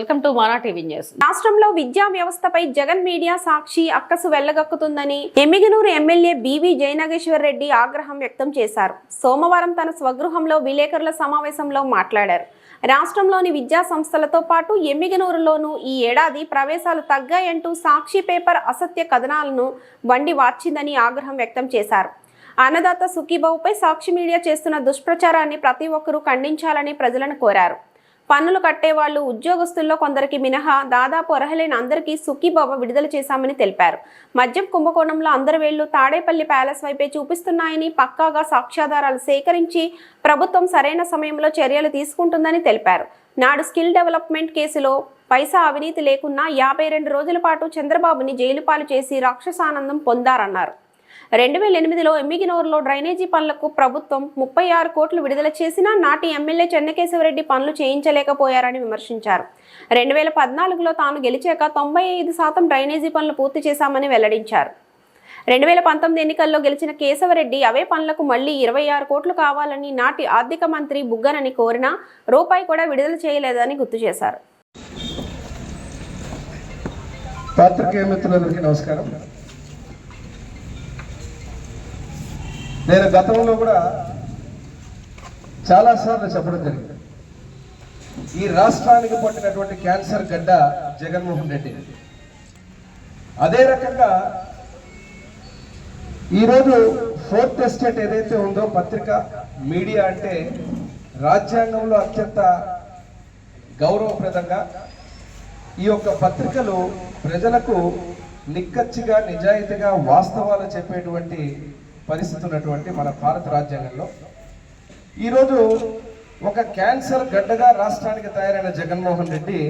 Welcome to Mana TV news. రాష్ట్రంలో విద్యా వ్యవస్థపై జగన్ మీడియా సాక్షి అక్కసు వెళ్ళగక్కుతుందని ఎమ్మిగనూరు ఎమ్మెల్యే బీవీ జయనాగేశ్వర్ రెడ్డి ఆగ్రహం వ్యక్తం చేశారు. సోమవారం తన స్వగృహంలో విలేకరుల సమావేశంలో మాట్లాడారు. రాష్ట్రంలోని విద్యా సంస్థలతో పాటు ఎమ్మిగనూరులోనూ ఈ ఏడాది ప్రవేశాలు తగ్గాయంటూ సాక్షి పేపర్ అసత్య కథనాలను వండి వార్చిందని ఆగ్రహం వ్యక్తం చేశారు. అన్నదాత సుఖీబాబుపై సాక్షి మీడియా చేస్తున్న దుష్ప్రచారాన్ని ప్రతి ఒక్కరూ ఖండించాలని ప్రజలను కోరారు. పన్నులు కట్టేవాళ్ళు ఉద్యోగస్తుల్లో కొందరికి మినహా దాదాపు అర్హులైన అందరికీ సుఖీబాబా విడుదల చేశామని తెలిపారు. మద్యం కుంభకోణంలో అందరి వేళ్ళు తాడేపల్లి ప్యాలెస్ వైపే చూపిస్తున్నాయని పక్కాగా సాక్ష్యాధారాలు సేకరించి ప్రభుత్వం సరైన సమయంలో చర్యలు తీసుకుంటుందని తెలిపారు. నాడు స్కిల్ డెవలప్మెంట్ కేసులో పైసా అవినీతి లేకున్నా యాభై రెండు రోజుల పాటు చంద్రబాబుని జైలుపాలు చేసి రాక్షసానందం పొందారన్నారు. రెండు వేల ఎనిమిదిలో ఎమ్మిగినూరులో డ్రైనేజీ పనులకు ప్రభుత్వం ముప్పై ఆరు కోట్లు విడుదల చేసినా నాటి ఎమ్మెల్యే చెన్నకేశవరెడ్డి పనులు చేయించలేకపోయారని విమర్శించారు. రెండు వేల పద్నాలుగులో తాను గెలిచాక తొంభై ఐదు శాతం డ్రైనేజీ పనులు పూర్తి చేశామని వెల్లడించారు. రెండు వేల పంతొమ్మిది ఎన్నికల్లో గెలిచిన కేశవరెడ్డి అవే పనులకు మళ్ళీ ఇరవై ఆరు కోట్లు కావాలని నాటి ఆర్థిక మంత్రి బుగ్గనని కోరినా రూపాయి కూడా విడుదల చేయలేదని గుర్తు చేశారు. పాత్రికేయ మిత్రులందరికీ నమస్కారం. నేను గతంలో కూడా చాలాసార్లు చెప్పడం జరిగింది. ఈ రాష్ట్రానికి పట్టినటువంటి క్యాన్సర్ గడ్డ జగన్మోహన్ రెడ్డి. అదే రకంగా ఈరోజు ఫోర్త్ ఎస్టేట్ ఏదైతే ఉందో పత్రిక మీడియా అంటే రాజ్యాంగంలో అత్యంత గౌరవప్రదంగా ఈ యొక్క పత్రికలు ప్రజలకు నిక్కచ్చిగా నిజాయితీగా వాస్తవాలు చెప్పేటువంటి పరిస్థితి ఉన్నటువంటి మన భారత రాజ్యాంగంలో. ఈరోజు ఒక క్యాన్సర్ గడ్డగా రాష్ట్రానికి తయారైన జగన్మోహన్ రెడ్డి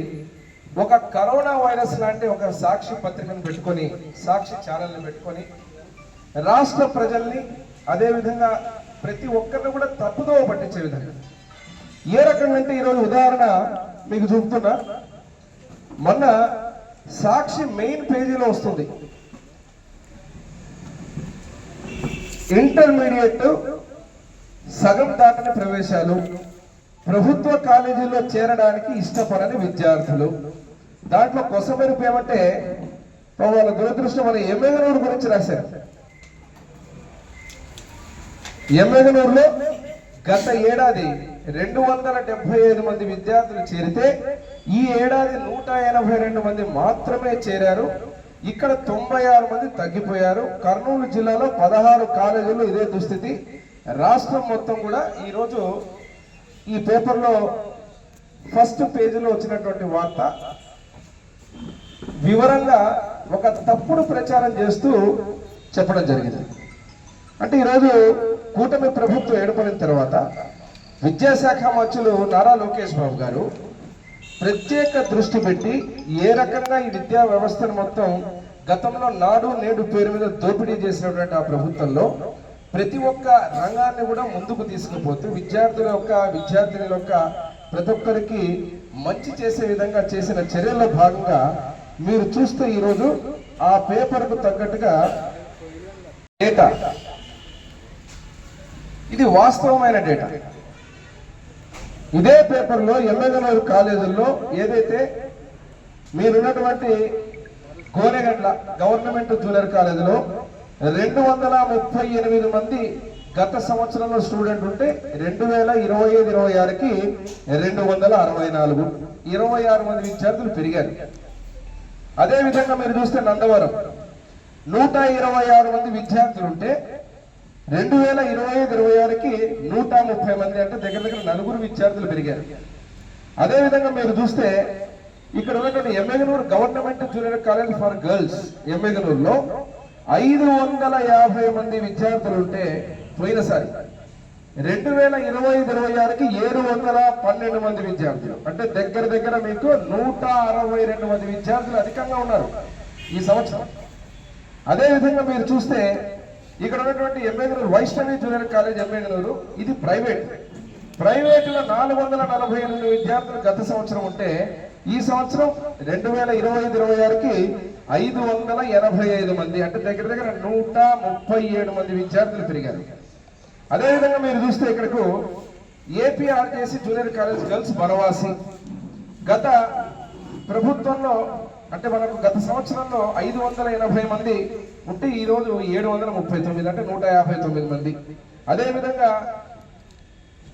ఒక కరోనా వైరస్ లాంటి ఒక సాక్షి పత్రికను పెట్టుకొని సాక్షి ఛానల్ని పెట్టుకొని రాష్ట్ర ప్రజల్ని అదేవిధంగా ప్రతి ఒక్కరిని కూడా తప్పుదోవ పట్టించే విధంగా. ఏ రకంగా అంటే ఈరోజు ఉదాహరణ మీకు చూపుతున్నా. మొన్న సాక్షి మెయిన్ పేజీలో వస్తుంది. ఇంటర్మీడియట్ సగం దాటిన ప్రవేశాలు ప్రభుత్వ కాలేజీలో చేరడానికి ఇష్టపడని విద్యార్థులు. దాంట్లో కొసమెరుపు ఏమంటే వాళ్ళ దురదృష్టం మన ఎమ్మెగనూరు గురించి రాశారు. ఎమ్మెగనూరులో గత ఏడాది రెండు వందల డెబ్బై ఐదు మంది విద్యార్థులు చేరితే ఈ ఏడాది నూట ఎనభై రెండు మంది మాత్రమే చేరారు. ఇక్కడ తొంభై ఆరు మంది తగ్గిపోయారు. కర్నూలు జిల్లాలో పదహారు కాలేజీలు ఇదే దుస్థితి. రాష్ట్రం మొత్తం కూడా ఈరోజు ఈ పేపర్లో ఫస్ట్ పేజీలో వచ్చినటువంటి వార్త. వివరంగా ఒక తప్పుడు ప్రచారం చేస్తూ చెప్పడం జరిగింది. అంటే ఈరోజు కూటమి ప్రభుత్వం ఏర్పడిన తర్వాత విద్యాశాఖ మంత్రులు నారా లోకేష్ బాబు గారు ప్రత్యేక దృష్టి పెట్టి ఏ రకంగా ఈ విద్యా వ్యవస్థను మొత్తం గతంలో నాడు నేడు పేరు మీద దోపిడీ చేసినటువంటి ఆ ప్రభుత్వంలో ప్రతి ఒక్క రంగాన్ని కూడా ముందుకు తీసుకుపోతూ విద్యార్థుల యొక్క విద్యార్థినుల యొక్క ప్రతి ఒక్కరికి మంచి చేసే విధంగా చేసిన చర్యల్లో భాగంగా మీరు చూస్తే ఈరోజు ఆ పేపర్కు తగ్గట్టుగా డేటా. ఇది వాస్తవమైన డేటా. ఇదే పేపర్లో ఎమ్మెల్యేల కాలేజీల్లో ఏదైతే మీరున్నటువంటి కోనెగడ్ల గవర్నమెంట్ జూనియర్ కాలేజీలో రెండు వందల ముప్పై ఎనిమిది మంది గత సంవత్సరంలో స్టూడెంట్ ఉంటే రెండు వేల ఇరవై ఐదు ఇరవై ఆరుకి రెండు వందల అరవై నాలుగు ఇరవై ఆరు మంది విద్యార్థులు పెరిగారు. అదేవిధంగా మీరు చూస్తే నందవరం. నూట ఇరవై ఆరు మంది విద్యార్థులు ఉంటే రెండు వేల ఇరవై ఐదు ఇరవై ఆరుకి నూట ముప్పై మంది అంటే దగ్గర దగ్గర నలుగురు విద్యార్థులు పెరిగారు. అదేవిధంగా మీరు చూస్తే ఇక్కడ ఉన్నటువంటి Emmiganur government junior college for girls ఎమ్మెగనూరులో ఐదు వందల యాభై మంది విద్యార్థులు ఉంటే పోయినసారి. రెండు వేల ఇరవై ఐదు ఇరవై ఆరుకి ఏడు వందల పన్నెండు మంది విద్యార్థులు. అంటే దగ్గర దగ్గర మీకు నూట అరవై రెండు మంది విద్యార్థులు అధికంగా ఉన్నారు ఈ సంవత్సరం. అదేవిధంగా మీరు చూస్తే ఇక్కడ ఉన్నటువంటి ఎమ్మెగనూరు వైష్ణవి జూనియర్ కాలేజ్ ఎమ్మెగనూరు ఇది ప్రైవేట్ ప్రైవేటులో నాలుగు వందల నలభై ఎనిమిది విద్యార్థులు గత సంవత్సరం ఉంటే ఈ సంవత్సరం రెండు వేల ఇరవై ఐదు ఇరవై ఆరుకి ఐదు వందల ఎనభై ఐదు మంది అంటే దగ్గర దగ్గర నూట ముప్పై ఏడు మంది విద్యార్థులు పెరిగారు. అదేవిధంగా మీరు చూస్తే ఇక్కడకు APRJC junior college girls Banavasi గత ప్రభుత్వంలో అంటే మనకు గత సంవత్సరంలో ఐదు వందల ఎనభై మంది ఉంటే ఈరోజు ఏడు వందల ముప్పై తొమ్మిది అంటే నూట యాభై తొమ్మిది మంది. అదేవిధంగా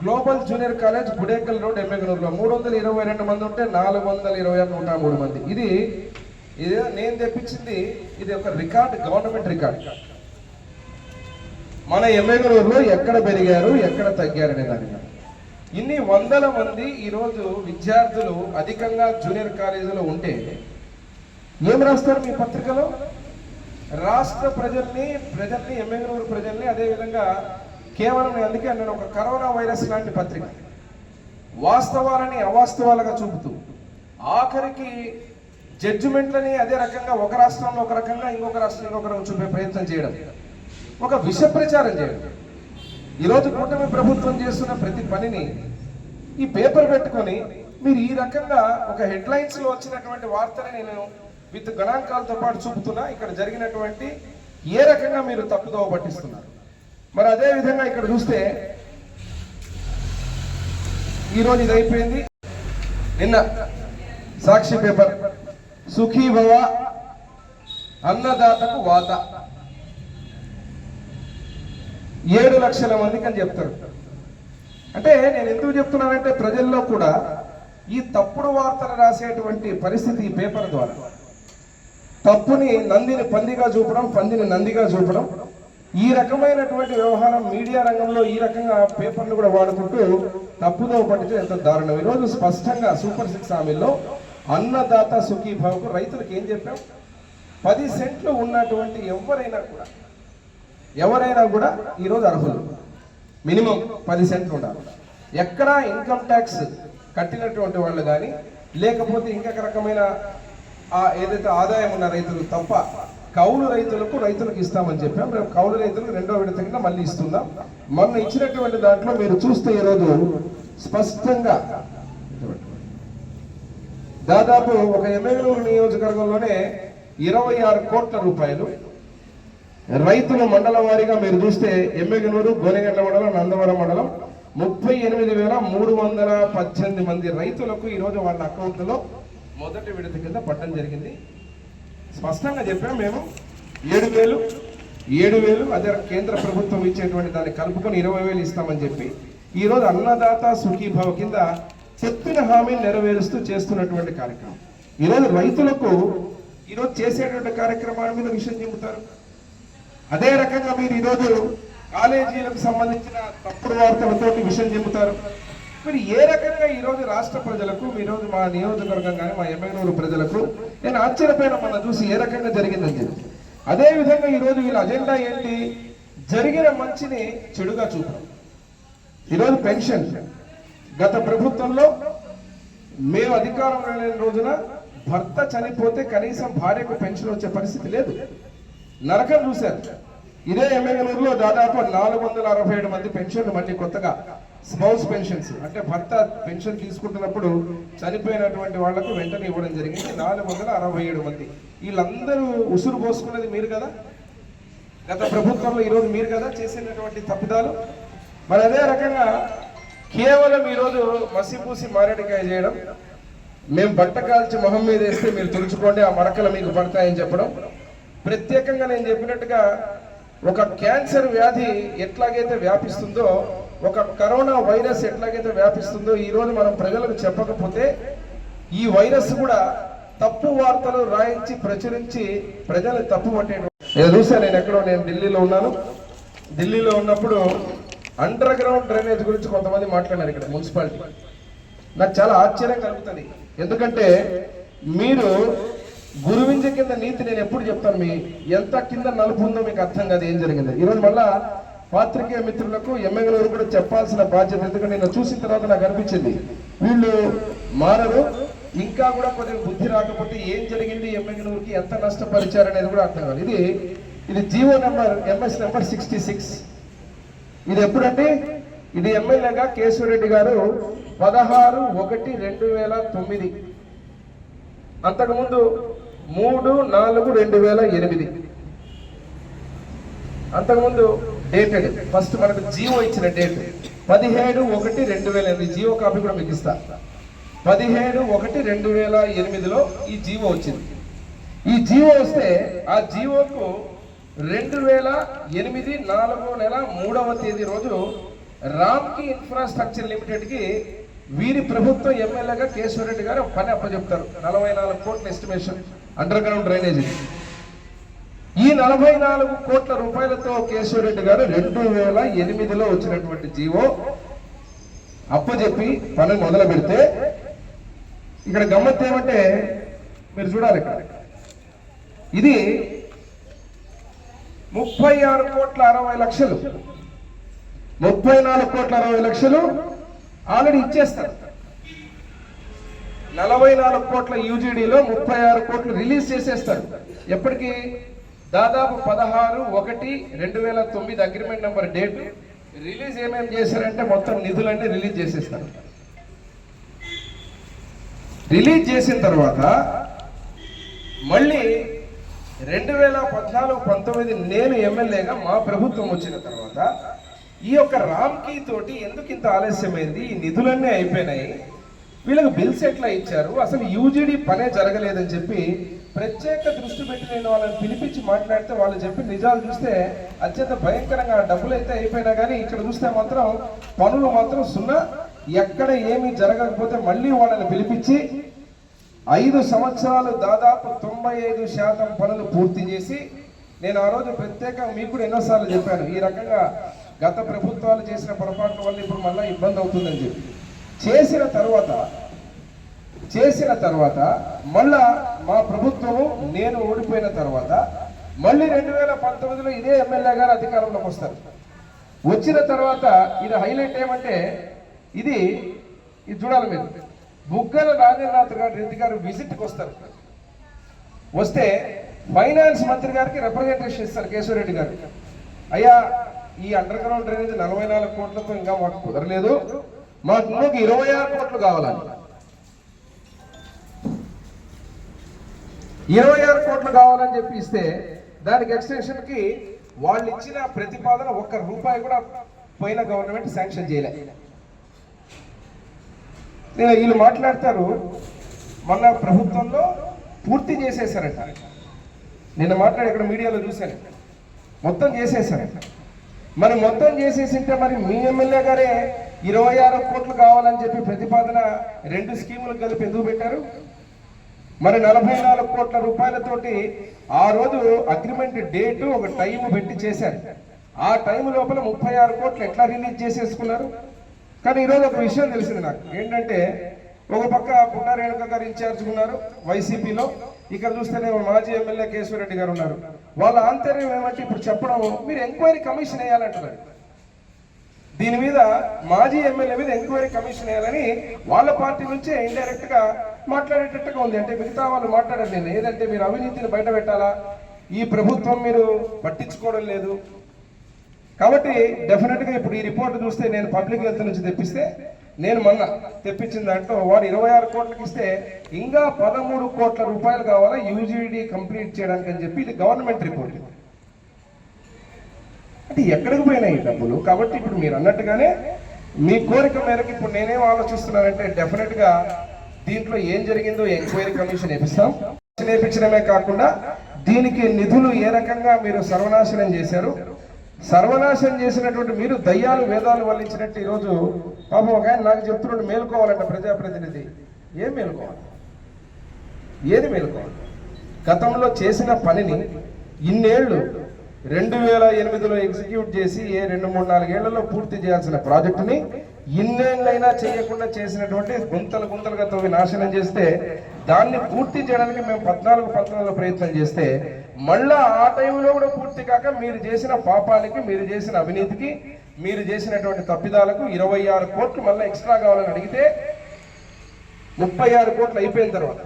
global junior college Gudekal road ఎమ్మెగనూరులో మూడు వందల ఇరవై రెండు మంది ఉంటే నాలుగు వందల ఇరవై ఆరు నూట మూడు మంది. ఇది ఇది నేను తెప్పించింది ఇది ఒక రికార్డ్ గవర్నమెంట్ రికార్డ్. మన ఎమ్మెగనూరులో ఎక్కడ పెరిగారు ఎక్కడ తగ్గారు అనేది దాని ఇన్ని వందల మంది ఈరోజు విద్యార్థులు అధికంగా జూనియర్ కాలేజీలో ఉంటే ఏం రాస్తారు మీ పత్రికలో? రాష్ట్ర ప్రజల్ని ప్రజల్ని ఎమ్మెగనూరు ప్రజల్ని అదేవిధంగా కేవలం అందుకే నేను ఒక కరోనా వైరస్ లాంటి పత్రిక. వాస్తవాలని అవాస్తవాలుగా చూపుతూ ఆఖరికి జడ్జిమెంట్లని అదే రకంగా ఒక రాష్ట్రంలో ఒక రకంగా ఇంకొక రాష్ట్రంలో ఇంకొక రకంగా చూపే ప్రయత్నం చేయడం. ఒక విష ప్రచారం చేయడం. ఈరోజు కూటమి ప్రభుత్వం చేస్తున్న ప్రతి పనిని ఈ పేపర్ పెట్టుకొని మీరు ఈ రకంగా ఒక హెడ్లైన్స్లో వచ్చినటువంటి వార్తని నేను విత్ గణాంకాలతో పాటు చూపుతున్నా ఇక్కడ జరిగినటువంటి ఏ రకంగా మీరు తప్పుదోవ పట్టిస్తున్నారు? మరి అదే విధంగా ఇక్కడ చూస్తే ఈరోజు ఇది అయిపోయింది నిన్న సాక్షి పేపర్ సుఖీ భవ అన్నదాతకు వాత. ఏడు లక్షల మందికి అని చెప్తారు. అంటే నేను ఎందుకు చెప్తున్నానంటే ప్రజల్లో కూడా ఈ తప్పుడు వార్తలు రాసేటువంటి పరిస్థితి ఈ పేపర్ ద్వారా. తప్పుని నందిని పందిగా చూపడం పందిని నందిగా చూపడం. ఈ రకమైనటువంటి వ్యవహారం మీడియా రంగంలో ఈ రకంగా పేపర్లు కూడా వాడుకుంటూ తప్పుదో పట్టించడం ఎంత దారుణం. ఈరోజు స్పష్టంగా సూపర్ సిక్స్ హామీల్లో అన్నదాత సుఖీభావకు రైతులకు ఏం చెప్పాం? పది సెంట్లు ఉన్నటువంటి ఎవరైనా కూడా ఎవరైనా కూడా ఈరోజు అర్హులు. మినిమం పది సెంట్లు ఉండాలి. ఎక్కడా ఇన్కమ్ ట్యాక్స్ కట్టినటువంటి వాళ్ళు కానీ లేకపోతే ఇంకొక రకమైన ఏదైతే ఆదాయం ఉన్న రైతులు తప్ప కౌలు రైతులకు రైతులకు ఇస్తామని చెప్పాం. రేపు కౌలు రైతులకు రెండో విడత కింద మళ్ళీ ఇస్తున్నాం. మొన్న ఇచ్చినటువంటి దాంట్లో మీరు చూస్తే ఈరోజు స్పష్టంగా దాదాపు ఒక ఎమ్మెల్యేలు నియోజకవర్గంలోనే ఇరవై ఆరు కోట్ల రూపాయలు రైతుల మండలం వారీగా మీరు చూస్తే ఎమ్మెగనూరు గోనెగండ్ల మండలం నందవరం మండలం ముప్పై ఎనిమిది వేల మూడు వందల పద్దెనిమిది మంది రైతులకు ఈరోజు వాళ్ళ అకౌంట్లో మొదటి విడత కింద పట్టడం జరిగింది. స్పష్టంగా చెప్పాం మేము ఏడు వేలు ఏడు వేలు అదే కేంద్ర ప్రభుత్వం ఇచ్చేటువంటి దాన్ని కలుపుకొని ఇరవై వేలు ఇస్తామని చెప్పి ఈరోజు అన్నదాత సుఖీభావ కింద చెప్పిన హామీని నెరవేరుస్తూ చేస్తున్నటువంటి కార్యక్రమం. ఈరోజు రైతులకు ఈరోజు చేసేటువంటి కార్యక్రమాల మీద విషయం చెబుతారు. అదే రకంగా మీరు ఈరోజు కాలేజీలకు సంబంధించిన తప్పుడు వార్తలతోటి విషయం చెబుతారు. మరి ఏ రకంగా ఈరోజు రాష్ట్ర ప్రజలకు ఈరోజు మా నియోజకవర్గం కానీ మా ఎమ్మెల్యేలు ప్రజలకు నేను ఆశ్చర్యపోయిన మన చూసి ఏ రకంగా జరిగిందని చెప్పి అదే విధంగా ఈరోజు వీళ్ళ అజెండా ఏంటి? జరిగిన మంచిని చెడుగా చూపడం. ఈరోజు పెన్షన్. గత ప్రభుత్వంలో మేము అధికారంలో లేని రోజున భర్త చనిపోతే కనీసం భార్యకు పెన్షన్ వచ్చే పరిస్థితి లేదు. నరకం చూశారు. ఇదే ఎమ్మెల్యేలూరులో దాదాపు నాలుగు వందల అరవై ఏడు మంది పెన్షన్లు మళ్ళీ కొత్తగా స్పౌస్ పెన్షన్స్ అంటే భర్త పెన్షన్ తీసుకుంటున్నప్పుడు చనిపోయినటువంటి వాళ్ళకు వెంటనే ఇవ్వడం జరిగింది. నాలుగు వందల అరవై ఏడు మంది. వీళ్ళందరూ ఉసురు పోసుకున్నది మీరు కదా? గత ప్రభుత్వంలో ఈరోజు మీరు కదా చేసినటువంటి తప్పిదాలు? మరి అదే రకంగా కేవలం ఈరోజు మసిపూసి మారేడికాయ చేయడం మేము బట్ట కాల్చి మొహం మీద వేస్తే మీరు తుడుచుకోండి ఆ మరకలు మీకు పడతాయని చెప్పడం. ప్రత్యేకంగా నేను చెప్పినట్టుగా ఒక క్యాన్సర్ వ్యాధి ఎట్లాగైతే వ్యాపిస్తుందో ఒక కరోనా వైరస్ ఎట్లాగైతే వ్యాపిస్తుందో ఈ రోజు మనం ప్రజలకు చెప్పకపోతే ఈ వైరస్ కూడా తప్పు వార్తలు రాయించి ప్రచురించి ప్రజలు తప్పు పట్టే నేను చూసాను నేను ఎక్కడో నేను ఢిల్లీలో ఉన్నాను. ఢిల్లీలో ఉన్నప్పుడు అండర్ గ్రౌండ్ డ్రైనేజ్ గురించి కొంతమంది మాట్లాడారు ఇక్కడ మున్సిపాలిటీ. నాకు చాలా ఆశ్చర్యం కలుగుతుంది. ఎందుకంటే మీరు గురువింజ కింద నీతి నేను ఎప్పుడు చెప్తాను మీ ఎంత కింద నలుపు ఉందో మీకు అర్థం కాదు ఏం జరిగింది. ఈరోజు మళ్ళా పాత్రికేయ మిత్రులకు ఎమ్మెల్యేలు కూడా చెప్పాల్సిన బాధ్యత. ఎందుకంటే నేను చూసిన తర్వాత నాకు అనిపించింది వీళ్ళు మారరు ఇంకా కూడా కొద్దిగా బుద్ధి రాకపోతే ఏం జరిగింది ఎమ్మెల్యేలకి ఎంత నష్టపరిచారు అనేది కూడా అర్థం కాదు. ఇది ఇది GO number MS number sixty six. ఇది ఎప్పుడంటే ఇది ఎమ్మెల్యేగా కేశవరెడ్డి గారు పదహారు ఒకటి రెండు వేల తొమ్మిది. అంతకుముందు మూడు నాలుగు రెండు వేల ఎనిమిది. అంతకుముందు డేటెడ్. ఫస్ట్ మనకు జియో ఇచ్చిన డేట్. పదిహేడు ఒకటి రెండు వేల ఎనిమిది. జియో కాపీ కూడా మీకు ఇస్తా. పదిహేడు ఒకటి రెండు వేల ఎనిమిదిలో ఈ జీవో వచ్చింది. ఈ జీవో వస్తే ఆ జీవోకు రెండు వేల ఎనిమిది నాలుగో నెల మూడవ తేదీ రోజు రామ్కి ఇన్ఫ్రాస్ట్రక్చర్ లిమిటెడ్కి వీరి ప్రభుత్వం ఎమ్మెల్యేగా కేశవరెడ్డి గారు ఒక పని అప్పచెప్తారు. నలభై నాలుగు కోట్ల ఎస్టిమేషన్. Under ground drainage. ఈ నలభై నాలుగు కోట్ల రూపాయలతో కేశవరెడ్డి గారు రెండు వేల ఎనిమిదిలో వచ్చినటువంటి జీవో. అప్పచెప్పి పని మొదలు పెడితే ఇక్కడ గమ్మత్ ఏమంటే మీరు చూడాలి ఇక్కడ. ఇది ముప్పై ఆరు కోట్ల అరవై లక్షలు. ముప్పై నాలుగు కోట్ల అరవై లక్షలు ఆల్రెడీ ఇచ్చేస్తారు. నలభై నాలుగు కోట్ల యూజీడీలో ముప్పై ఆరు కోట్లు రిలీజ్ చేసేస్తారు. ఎప్పటికీ? దాదాపు పదహారు ఒకటి రెండు వేల తొమ్మిది అగ్రిమెంట్ నెంబర్ డేట్. రిలీజ్ ఏమేమి చేశారంటే మొత్తం నిధులన్నీ రిలీజ్ చేసేస్తారు. రిలీజ్ చేసిన తర్వాత మళ్ళీ రెండు వేల పద్నాలుగు పంతొమ్మిది నేను ఎమ్మెల్యేగా మా ప్రభుత్వం వచ్చిన తర్వాత ఈ యొక్క రామ్కీ తోటి ఎందుకు ఇంత ఆలస్యమైంది? ఈ నిధులన్నీ అయిపోయినాయి. వీళ్ళకి బిల్స్ ఎట్లా ఇచ్చారు? అసలు యూజీడీ పనే జరగలేదని చెప్పి ప్రత్యేక దృష్టి పెట్టి నేను వాళ్ళని పిలిపించి మాట్లాడితే వాళ్ళు చెప్పి నిజాలు చూస్తే అత్యంత భయంకరంగా డబ్బులు అయితే అయిపోయినా కానీ ఇక్కడ చూస్తే మాత్రం పనులు మాత్రం సున్నా. ఎక్కడ ఏమీ జరగకపోతే మళ్ళీ వాళ్ళని పిలిపించి ఐదు సంవత్సరాలు దాదాపు తొంభై ఐదు శాతం పనులు పూర్తి చేసి నేను ఆ రోజు ప్రత్యేకంగా మీకు కూడా ఎన్నోసార్లు చెప్పాను ఈ రకంగా గత ప్రభుత్వాలు చేసిన పొరపాట్ల వల్ల ఇప్పుడు మళ్ళీ ఇబ్బంది అవుతుందని చెప్పి. చేసిన తర్వాత చేసిన తర్వాత మళ్ళా మా ప్రభుత్వము నేను ఓడిపోయిన తర్వాత మళ్ళీ రెండు వేల పంతొమ్మిదిలో ఇదే ఎమ్మెల్యే గారు అధికారంలోకి వస్తారు. వచ్చిన తర్వాత ఇది హైలైట్ ఏమంటే ఇది ఇది చూడాలి మీరు. బుగ్గల రాజేంద్రనాథ్ గారు రెడ్డి గారు విజిట్కి వస్తారు. వస్తే ఫైనాన్స్ మంత్రి గారికి రిప్రజెంటేషన్ ఇస్తారు కేశవరెడ్డి గారు. అయ్యా ఈ అండర్ గ్రౌండ్ డ్రైనేజ్ నలభై నాలుగు కోట్లతో ఇంకా మాకు కుదరలేదు. మాకు ఇంకొక ఇరవై ఆరు కోట్లు కావాలని ఇరవై ఆరు కోట్లు కావాలని చెప్పి ఇస్తే దానికి ఎక్స్టెన్షన్కి వాళ్ళు ఇచ్చిన ప్రతిపాదన ఒక్క రూపాయి కూడా పోయిన గవర్నమెంట్ శాంక్షన్ చేయలే. నేను వీళ్ళు మాట్లాడతారు మొన్న ప్రభుత్వంలో పూర్తి చేసేసారట. నిన్న మాట్లాడి ఇక్కడ మీడియాలో చూశాను. మొత్తం చేసేసారట. మరి మొత్తం చేసేసింటే మరి మీ ఎమ్మెల్యే గారే ఇరవై ఆరు కోట్లు కావాలని చెప్పి ప్రతిపాదన రెండు స్కీములు కలిపి ఎందుకు పెట్టారు? మరి నలభై నాలుగు కోట్ల రూపాయలతోటి ఆ రోజు అగ్రిమెంట్ డేట్ ఒక టైం పెట్టి చేశారు. ఆ టైం లోపల ముప్పై ఆరు కోట్లు ఎట్లా రిలీజ్ చేసేసుకున్నారు? కానీ ఈరోజు ఒక విషయం తెలిసింది నాకు. ఏంటంటే ఒక పక్క పుట్ట రేణుక గారు ఇన్ఛార్జ్ ఉన్నారు వైసీపీలో. ఇక్కడ చూస్తేనే మాజీ ఎమ్మెల్యే కేశవరెడ్డి గారు ఉన్నారు. వాళ్ళ ఆంతర్యం ఏమంటే ఇప్పుడు చెప్పడం మీరు ఎంక్వైరీ కమిషన్ వేయాలంటున్నారు. దీని మీద మాజీ ఎమ్మెల్యే మీద ఎంక్వైరీ కమిషన్ వేయాలని వాళ్ళ పార్టీ నుంచే ఇండైరెక్ట్గా మాట్లాడేటట్టుగా ఉంది. అంటే మిగతా వాళ్ళు మాట్లాడలేదు ఏదంటే మీరు అవినీతిని బయట పెట్టాలా? ఈ ప్రభుత్వం మీరు పట్టించుకోవడం లేదు. కాబట్టి డెఫినెట్గా ఇప్పుడు ఈ రిపోర్ట్ చూస్తే నేను పబ్లిక్ హెల్త్ నుంచి తెప్పిస్తే నేను మొన్న తెప్పించిన దాంట్లో వారు ఇరవై ఆరు కోట్లకి ఇస్తే ఇంకా పదమూడు కోట్ల రూపాయలు కావాలా యూజీడీ కంప్లీట్ చేయడానికి అని చెప్పి ఇది గవర్నమెంట్ రిపోర్ట్ అంటే ఎక్కడికి పోయినాయి డబ్బులు. కాబట్టి ఇప్పుడు మీరు అన్నట్టుగానే మీ కోరిక మేరకు ఇప్పుడు నేనేం ఆలోచిస్తున్నానంటే డెఫినెట్గా దీంట్లో ఏం జరిగిందో ఎంక్వైరీ కమిషన్ వేపిస్తాం. నేర్పించడమే కాకుండా దీనికి నిధులు ఏ రకంగా మీరు సర్వనాశనం చేశారు? సర్వనాశనం చేసినటువంటి మీరు దయ్యాలు వేదాలు వల్లించినట్టు ఈరోజు పాపం ఒక ఆయన నాకు చెప్తున్నాడు మేలుకోవాలంట ప్రజాప్రతినిధి. ఏం మేలుకోవాలి? ఏది మేలుకోవాలి? గతంలో చేసిన పనిని ఇన్నేళ్ళు రెండు వేల ఎనిమిదిలో ఎగ్జిక్యూట్ చేసి ఏ రెండు మూడు నాలుగేళ్ళలో పూర్తి చేయాల్సిన ప్రాజెక్టుని ఇన్నేళ్ళైనా చేయకుండా చేసినటువంటి గుంతలు గుంతలుగా తవ్వి నాశనం చేస్తే దాన్ని పూర్తి చేయడానికి మేము పద్నాలుగు పంతొమ్మిదిలో ప్రయత్నం చేస్తే మళ్ళా ఆ టైంలో కూడా పూర్తి కాక మీరు చేసిన పాపానికి మీరు చేసిన అవినీతికి మీరు చేసినటువంటి తప్పిదాలకు ఇరవై ఆరు కోట్లు మళ్ళీ ఎక్స్ట్రా కావాలని అడిగితే ముప్పై ఆరు కోట్లు అయిపోయిన తర్వాత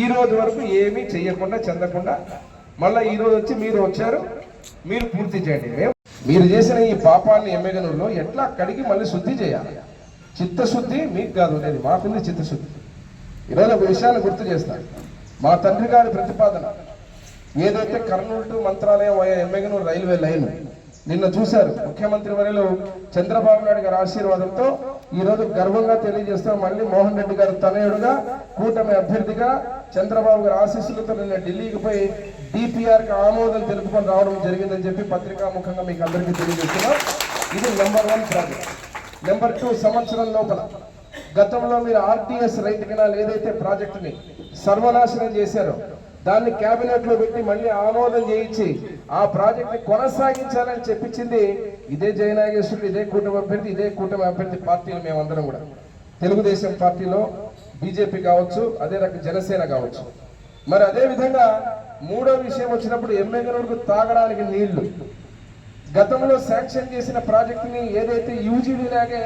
ఈ రోజు వరకు ఏమీ చెయ్యకుండా చెందకుండా మళ్ళీ ఈరోజు వచ్చి మీరు వచ్చారు. మీరు పూర్తి చేయండి. మీరు చేసిన ఈ పాపాన్ని ఎమ్మెగనూరులో ఎట్లా కడిగి మళ్ళీ శుద్ధి చేయాలి? చిత్తశుద్ధి మీకు కాదు లేదు మాకుంది చిత్తశుద్ధి. ఈరోజు ఒక విషయాన్ని గుర్తు చేస్తాను మా తండ్రి గారి ప్రతిపాదన. ఏదైతే కర్నూలు టు మంత్రాలయం అయ్యే ఎమ్మెగనూరు రైల్వే లైన్ నిన్న చూశారు. ముఖ్యమంత్రి వర్యులు చంద్రబాబు నాయుడు గారి ఆశీర్వాదంతో ఈరోజు గర్వంగా తెలియజేస్తాం మళ్ళీ మోహన్ రెడ్డి గారు తనయుడుగా కూటమి అభ్యర్థిగా చంద్రబాబు గారి ఆశీస్సులతో నిన్న ఢిల్లీకి పోయి డిపిఆర్కి ఆమోదం తెలుపుకొని రావడం జరిగిందని చెప్పి పత్రికాముఖంగా మీకు అందరికీ తెలియజేస్తున్నాం. ఇది number one project. Number two సంవత్సరం లోపల గతంలో మీరు ఆర్టీఎస్ రైతు కెనాల్ ఏదైతే ప్రాజెక్టుని సర్వనాశనం చేశారో దాన్ని కేబినెట్లో పెట్టి మళ్ళీ ఆమోదం చేయించి ఆ ప్రాజెక్ట్ని కొనసాగించాలని చెప్పించింది ఇదే జయనాగేశ్వరుడు ఇదే కూటమి అభ్యర్థి ఇదే కూటమి అభ్యర్థి పార్టీలు మేమందరం కూడా. తెలుగుదేశం పార్టీలో బీజేపీ కావచ్చు అదే రకం జనసేన కావచ్చు. మరి అదే విధంగా మూడో విషయం వచ్చినప్పుడు ఎమ్మెగనూరుకు తాగడానికి నీళ్ళు. గతంలో శాంక్షన్ చేసిన ప్రాజెక్టుని ఏదైతే యూజీడీ లాగే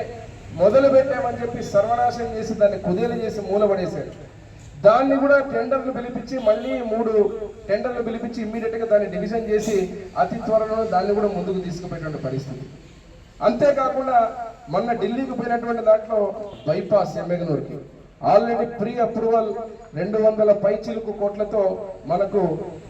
మొదలు పెట్టామని చెప్పి సర్వనాశనం చేసి దాన్ని కుదేలు చేసి మూలబడేశారు. దాన్ని కూడా టెండర్లు పిలిపించి మళ్ళీ మూడు టెండర్లు పిలిపించి ఇమ్మీడియట్గా దాన్ని డివిజన్ చేసి అతి త్వరలో దాన్ని కూడా ముందుకు తీసుకుపోయేటువంటి పరిస్థితి. అంతేకాకుండా మొన్న ఢిల్లీకి పోయినటువంటి దాంట్లో బైపాస్ ఎమ్మెగనూరుకి. ఆల్రెడీ ప్రీ అప్రూవల్ రెండు వందల పైచిలుకు కోట్లతో మనకు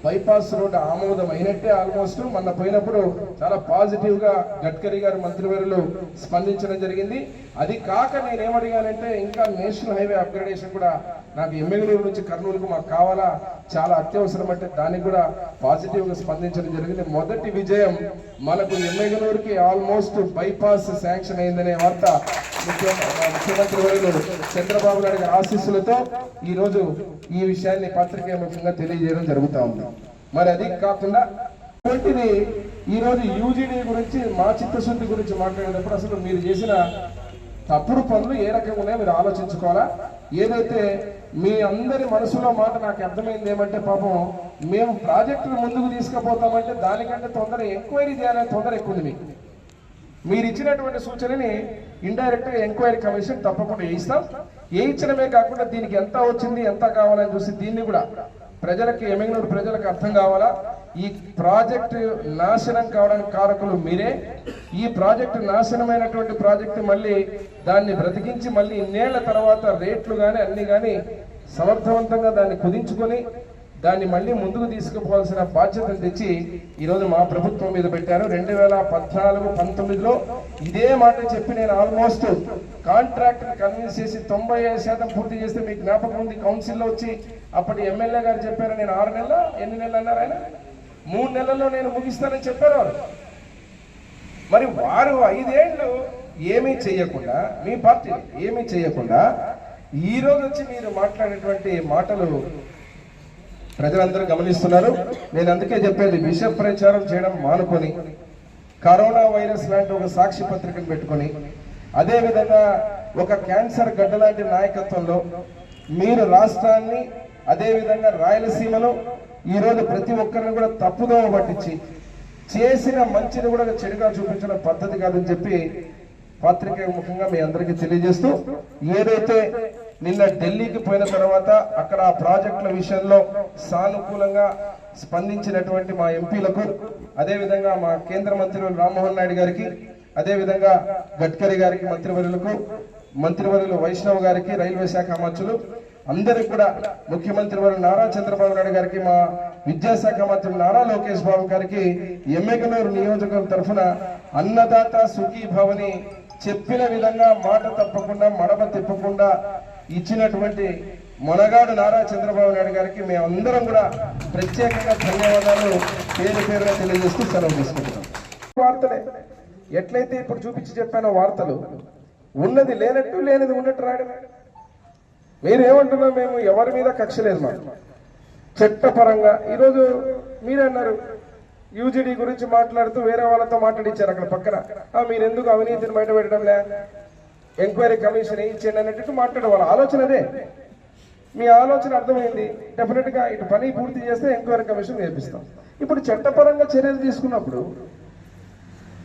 బైపాస్ రోడ్డు ఆమోదం అయినట్టే ఆల్మోస్ట్. మొన్న పోయినప్పుడు చాలా పాజిటివ్గా గడ్కరీ గారు మంత్రివర్యులు స్పందించడం జరిగింది. అది కాక నేను ఏమడిగానంటే ఇంకా నేషనల్ హైవే అప్గ్రేడేషన్ కూడా నాకు ఎమ్మెల్యే నుంచి కర్నూలుకు మాకు కావాలా చాలా అత్యవసరం అంటే దానికి కూడా పాజిటివ్గా స్పందించడం జరిగింది. మొదటి విజయం మనకు ఎమ్మెగనూరుకి ఆల్మోస్ట్ బైపాస్ శాంక్షన్ అయిందనే వార్త ముఖ్యమంత్రి వర్యులు చంద్రబాబు నాయుడు గారి ఆశీస్సులతో ఈరోజు ఈ విషయాన్ని పత్రికే ముఖ్యంగా తెలియజేయడం జరుగుతూ ఉంది. మరి అది కాకుండా ఇటువంటిది ఈరోజు యూజీడీ గురించి మా చిత్తశుద్ధి గురించి మాట్లాడేటప్పుడు అసలు మీరు చేసిన తప్పుడు పనులు ఏ రకంగా ఉన్నాయో మీరు ఆలోచించుకోవాలా? ఏదైతే మీ అందరి మనసులో మాట నాకు అర్థమైంది ఏమంటే పాపం మేము ప్రాజెక్టును ముందుకు తీసుకుపోతామంటే దానికంటే తొందర ఎంక్వైరీ చేయాలనే తొందర ఎక్కువ ఉంది మీకు. మీరు ఇచ్చినటువంటి సూచనని ఇండైరెక్ట్ ఎంక్వైరీ కమిషన్ తప్పకుండా వేయిస్తాం. వేయించడమే కాకుండా దీనికి ఎంత వచ్చింది ఎంత కావాలని చూసి దీన్ని కూడా ప్రజలకి ఎమ్మెగ్నూరు ప్రజలకు అర్థం కావాలా? ఈ ప్రాజెక్టు నాశనం కావడానికి కారకులు మీరే. ఈ ప్రాజెక్టు నాశనమైనటువంటి ప్రాజెక్టు మళ్ళీ దాన్ని బ్రతికించి మళ్ళీ ఇన్నేళ్ళ తర్వాత రేట్లు కానీ అన్ని కానీ సమర్థవంతంగా దాన్ని కుదించుకొని దాన్ని మళ్ళీ ముందుకు తీసుకుపోవాల్సిన బాధ్యతను తెచ్చి ఈరోజు మా ప్రభుత్వం మీద పెట్టారు. రెండు వేల పద్నాలుగు పంతొమ్మిదిలో ఇదే మాట చెప్పి నేను ఆల్మోస్ట్ కాంట్రాక్టర్ కన్విన్స్ చేసి తొంభై ఐదు శాతం పూర్తి చేస్తే మీకు జ్ఞాపకం ఉంది. కౌన్సిల్లో వచ్చి అప్పటి ఎమ్మెల్యే గారు చెప్పారు నేను ఆరు నెలల? ఎన్ని నెలలు అన్నారు ఆయన? మూడు నెలల్లో నేను ముగిస్తానని చెప్పారు వారు. మరి వారు ఐదేళ్ళు ఏమీ చేయకుండా మీ పార్టీ ఏమీ చేయకుండా ఈ రోజు వచ్చి మీరు మాట్లాడేటువంటి మాటలు ప్రజలందరూ గమనిస్తున్నారు. నేను అందుకే చెప్పేది విష ప్రచారం చేయడం మానుకొని కరోనా వైరస్ లాంటి ఒక సాక్షి పత్రికను పెట్టుకొని అదే విధంగా ఒక క్యాన్సర్ గడ్డ లాంటి నాయకత్వంలో మీరు రాష్ట్రాన్ని అదే విధంగా రాయలసీమను ఈ రోజు ప్రతి ఒక్కరిని కూడా తప్పుదోవ పట్టించి చేసిన మంచిని కూడా చెడుగా చూపించడం పద్ధతి కాదని చెప్పి పత్రిక ముఖంగా మీ అందరికీ తెలియజేస్తూ ఏదైతే నిన్న ఢిల్లీకి పోయిన తర్వాత అక్కడ ఆ ప్రాజెక్టుల విషయంలో సానుకూలంగా స్పందించినటువంటి మా ఎంపీలకు అదేవిధంగా మా కేంద్ర మంత్రులు రామ్మోహన్ నాయుడు గారికి అదేవిధంగా గడ్కరీ గారికి మంత్రివర్యులకు మంత్రివర్యులు వైష్ణవ్ గారికి రైల్వే శాఖ మంత్రులు అందరికి కూడా ముఖ్యమంత్రి వారు నారా చంద్రబాబు నాయుడు గారికి మా విద్యాశాఖ మంత్రి నారా లోకేష్ బాబు గారికి ఎమ్మెగనూరు నియోజకవర్గం తరఫున అన్నదాత సుఖీ భవని చెప్పిన విధంగా మాట తప్పకుండా మడమ తిప్పకుండా ఇచ్చినటువంటి మొనగాడు నారా చంద్రబాబు నాయుడు గారికి మేమందరం కూడా ప్రత్యేకంగా ధన్యవాదాలు పేరు పేరుగా తెలియజేస్తూ సెలవు తీసుకుంటున్నాం. వార్తలే. ఎట్లయితే ఇప్పుడు చూపించి చెప్పానో వార్తలు ఉన్నది లేనట్టు లేనిది ఉన్నట్టు రాయడమే. మీరేమంటున్నా మేము ఎవరి మీద కక్ష లేదు మాకు. చట్టపరంగా ఈరోజు మీరే అన్నారు యూజీడీ గురించి మాట్లాడుతూ వేరే వాళ్ళతో మాట్లాడించారు అక్కడ పక్కన. మీరెందుకు మీరు ఎందుకు అవినీతిని బయట పెట్టడం లే ఎంక్వైరీ కమిషన్ ఇచ్చేయండి అన్నట్టు మాట్లాడే వాళ్ళ ఆలోచన అదే. మీ ఆలోచన అర్థమైంది. డెఫినెట్గా ఇటు పని పూర్తి చేస్తే ఎంక్వైరీ కమిషన్ నేర్పిస్తాం. ఇప్పుడు చట్టపరంగా చర్యలు తీసుకున్నప్పుడు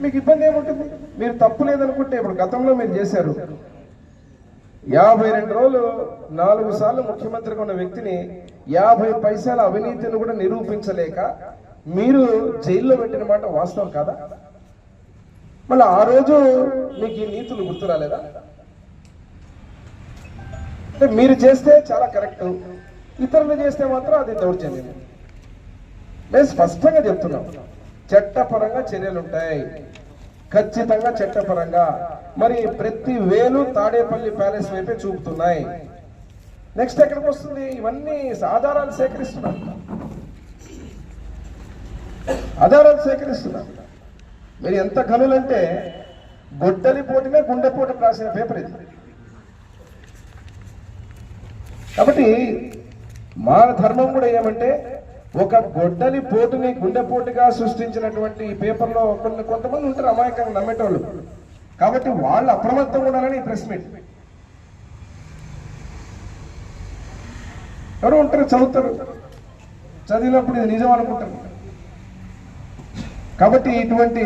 మీకు ఇబ్బంది ఏముంటుంది? మీరు తప్పు లేదనుకుంటే ఇప్పుడు గతంలో మీరు చేశారు. యాభై రెండు రోజులు నాలుగు సార్లు ముఖ్యమంత్రిగా ఉన్న వ్యక్తిని యాభై పైసల అవినీతిని కూడా నిరూపించలేక మీరు జైల్లో పెట్టిన మాట వాస్తవం కాదా? మళ్ళీ ఆ రోజు మీకు ఈ నీతులు గుర్తు రాలేదా? అంటే మీరు చేస్తే చాలా కరెక్ట్ ఇతరులు చేస్తే మాత్రం అది దౌర్జన్యం. మేము స్పష్టంగా చెప్తున్నాం చట్టపరంగా చర్యలు ఉంటాయి. ఖచ్చితంగా చట్టపరంగా. మరి ప్రతి వేలు తాడేపల్లి ప్యాలెస్ వైపే చూపుతున్నాయి. నెక్స్ట్ ఎక్కడికి వస్తుంది? ఇవన్నీ ఆధారాలు సేకరిస్తున్నారు ఆధారాలు సేకరిస్తున్నాం. మీరు ఎంత కనులంటే గొడ్డలి పోటీనే గుండెపోటు రాసిన పేపర్ ఇది. కాబట్టి మా ధర్మం కూడా ఏమంటే ఒక గొడ్డలి పోటుని గుండెపోటుగా సృష్టించినటువంటి ఈ పేపర్లో కొన్ని కొంతమంది ఉంటారు అమాయకంగా నమ్మేటోళ్ళు. కాబట్టి వాళ్ళు అప్రమత్తంగా ఉండాలని ఈ ప్రెస్ మీట్. ఎవరు ఉంటారు చదువుతారు. చదివినప్పుడు ఇది నిజం అనుకుంటారు. కాబట్టి ఇటువంటి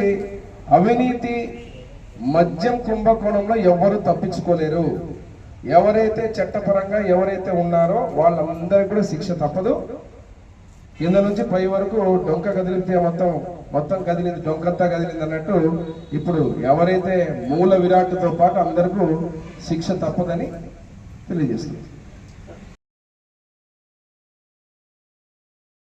అవినీతి మద్యం కుంభకోణంలో ఎవరు తప్పించుకోలేరు. ఎవరైతే చట్టపరంగా ఎవరైతే ఉన్నారో వాళ్ళందరికీ కూడా శిక్ష తప్పదు. కింద నుంచి పై వరకు డొంక కదిలితే మొత్తం మొత్తం కదిలింది డొంకంతా కదిలింది అన్నట్టు ఇప్పుడు ఎవరైతే మూల విరాట్తో పాటు అందరికీ శిక్ష తప్పదని తెలియజేస్తుంది.